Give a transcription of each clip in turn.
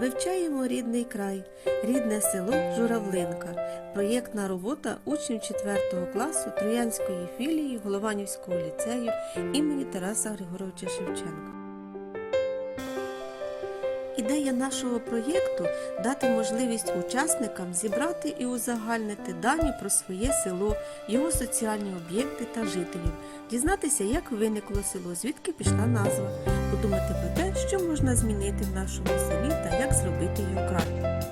Вивчаємо рідний край, рідне село Журавлинка. Проєктна робота учнів 4 класу Троянської філії Голованівського ліцею імені Тараса Григоровича Шевченка. Ідея нашого проєкту дати можливість учасникам зібрати і узагальнити дані про своє село, його соціальні об'єкти та жителів, дізнатися, як виникло село, звідки пішла назва, подумати про те, що можна змінити в нашому селі та як зробити його краще.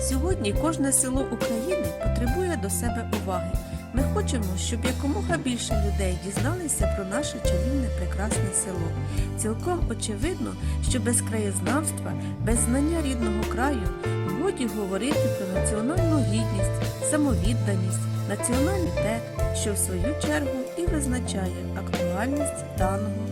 Сьогодні кожне село України потребує до себе уваги. Ми хочемо, щоб якомога більше людей дізналися про наше чарівне прекрасне село. Цілком очевидно, що без краєзнавства, без знання рідного краю годі говорити про національну гідність, самовідданість, національний те, що в свою чергу і визначає актуальність даного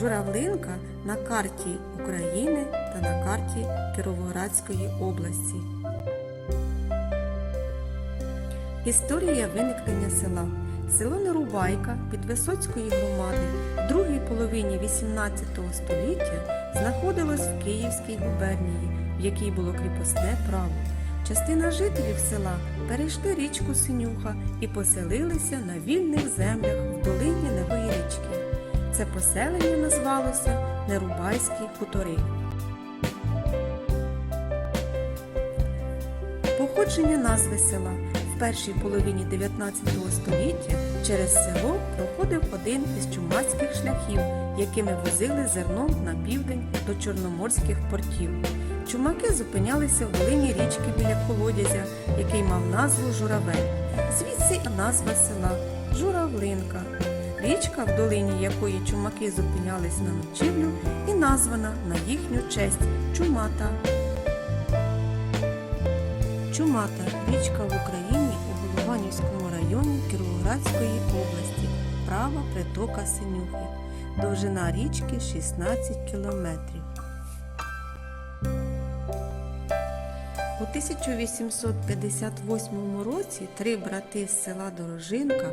Журавлинка на карті України та на карті Кіровоградської області. Історія виникнення села. Село Нерубайка під Висоцької громади в другій половині 18 століття знаходилось в Київській губернії, в якій було кріпосне право. Частина жителів села перейшли річку Синюха і поселилися на вільних землях в долині Невої річки. Це поселення назвалося Нерубайські хутори. Походження назви села в першій половині 19 століття через село проходив один із чумацьких шляхів, якими возили зерно на південь до чорноморських портів. Чумаки зупинялися в долині річки біля колодязя, який мав назву Журавель. Звідси і назва села Журавлинка. Річка, в долині якої чумаки зупинялись на ночівлю, і названа на їхню честь Чумата. Чумата річка в Україні у Голованівському районі Кіровоградської області, права притока Синюхи. Довжина річки 16 кілометрів. У 1858 році три брати з села Дорожинка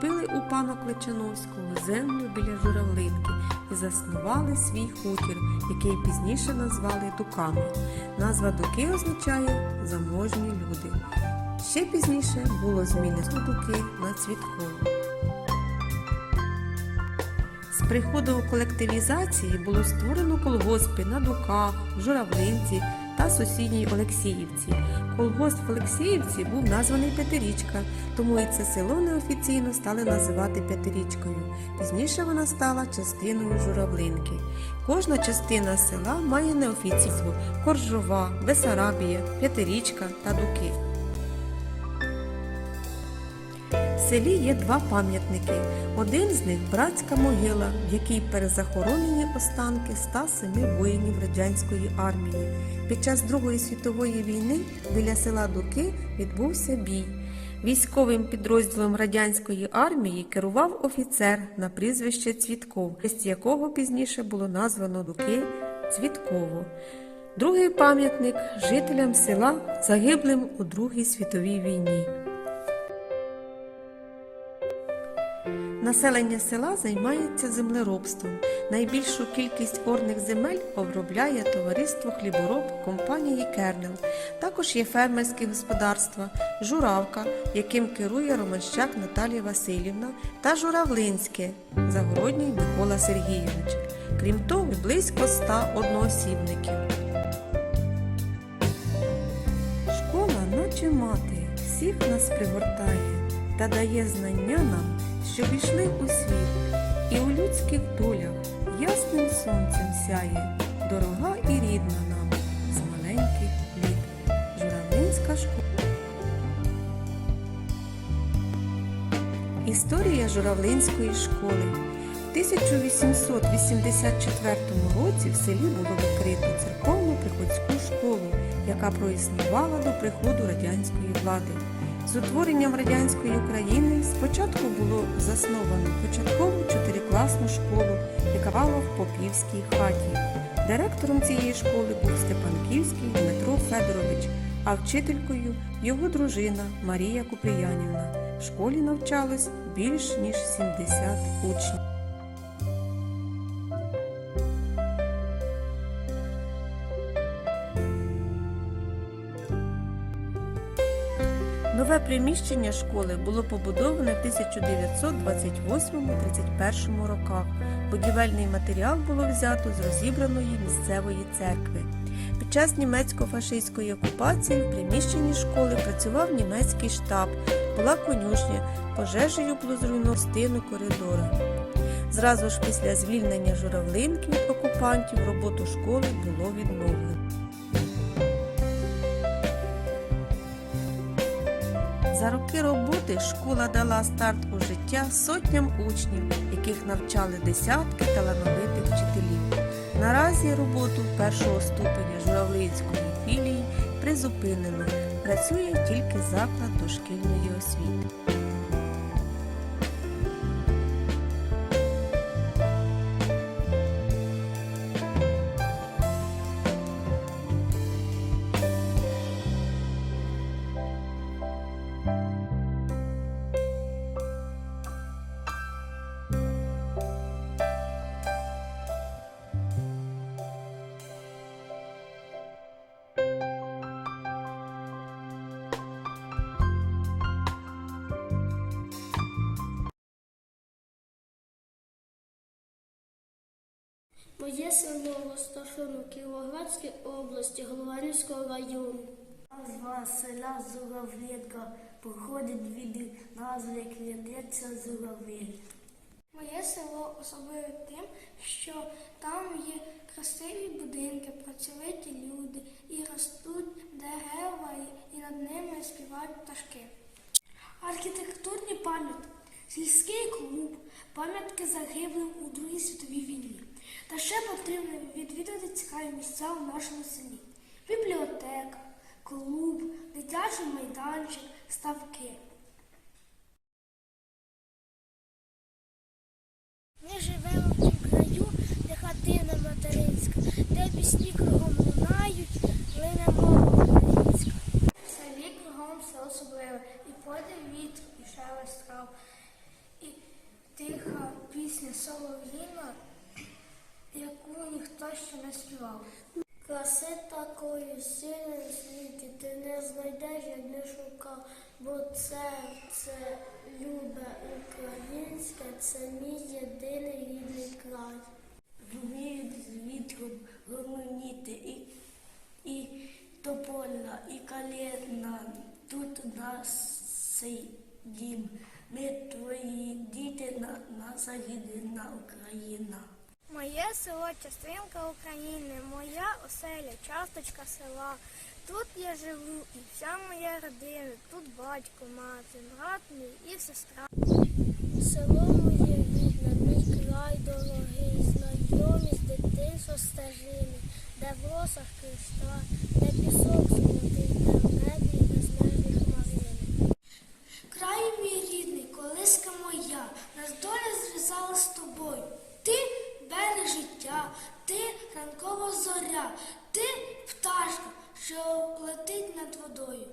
купили у пана Клечановського землю біля Журавлинки і заснували свій хутір, який пізніше назвали Дуками. Назва Дуки означає заможні люди. Ще пізніше було змінено Дуки на Цвіткову. З приходом колективізації було створено колгоспи на Дуках, Журавлинці та сусідній Олексіївці. Колгосп в Олексіївці був названий П'ятирічка, тому і це село неофіційно стали називати П'ятирічкою. Пізніше вона стала частиною Журавлинки. Кожна частина села має неофіційну Коржова, Бесарабія, П'ятирічка та Дуки. Селі є два пам'ятники. Один з них братська могила, в якій перезахоронені останки 107 воїнів радянської армії. Під час Другої світової війни біля села Дуки відбувся бій. Військовим підрозділом радянської армії керував офіцер на прізвище Цвітков, честь якого пізніше було названо Дуки Цвітково. Другий пам'ятник жителям села, загиблим у Другій світовій війні. Населення села займається землеробством. Найбільшу кількість орних земель обробляє товариство хлібороб компанії Кернел. Також є фермерські господарства, журавка, яким керує Романщак Наталія Васильівна, та Журавлинське Загородній Микола Сергійович. Крім того, близько ста одноосібників. Школа, наче мати, всіх нас пригортає та дає знання нам, щоб ішли у світ, і у людських долях ясним сонцем сяє, дорога і рідна нам з маленьких літ. Журавлинська школа. Історія Журавлинської школи. В 1884 році в селі було відкрито церковну приходську школу, яка проіснувала до приходу радянської влади. З утворенням радянської України спочатку було засновано початкову чотирикласну школу, яка вала в Попівській хаті. Директором цієї школи був Степанківський Дмитро Федорович, а вчителькою його дружина Марія Куприянівна. В школі навчалось більш ніж 70 учнів. Нове приміщення школи було побудоване в 1928-31 роках. Будівельний матеріал було взято з розібраної місцевої церкви. Під час німецько-фашистської окупації в приміщенні школи працював німецький штаб, була конюшня, пожежею було зруйновано стіну коридора. Зразу ж після звільнення журавлинки окупантів роботу школи було відновлено. За роки роботи школа дала старт у життя сотням учнів, яких навчали десятки талановитих вчителів. Наразі роботу першого ступеня журавлинської філії призупинено. Працює тільки заклад дошкільної освіти. Моє село в Кіровоградській області, Голованівського району. Назва села Зуравлєтка походить від назви кладеться Зуравель. Моє село особливе тим, що там є красиві будинки, працьовиті люди, і ростуть дерева, і над ними співають пташки. Архітектурні пам'ятки, сільський клуб, пам'ятки загиблим у Другій світовій війні. Та ще потрібно відвідати цікаві місця у нашому селі. Бібліотека, клуб, дитячий майданчик, ставки. Ми живемо в тім краю, де хатина материнська, де пісні кругом лунають, лине мова українська. В селі кругом все особливе, і подив вітру, і шелест трав, і тиха пісня солов'їна, яку ніхто ще не співав. Краси такої сили в світі ти не знайдеш, як не шукав, бо це, це любе українське, це мій єдиний рідний край. Вміють з вітром гомоніти і, і тополя, і калина. Тут у нас цей дім. Ми твої діти на, єдина Україна. Моє село частинка України, моя оселя, часточка села. Тут я живу і вся моя родина. Тут батько, мати, брат мій і сестра. Село моє рідне, мій край дорогий, знайомі з дитинства стежини, де в росах кришталь, де пісок золотий, де в небі безмежні хмарини. Край мій рідний, колиска моя, нас доля зв'язала з тобою. Ти берег життя, ти ранкова зоря, ти пташка, що летить над водою.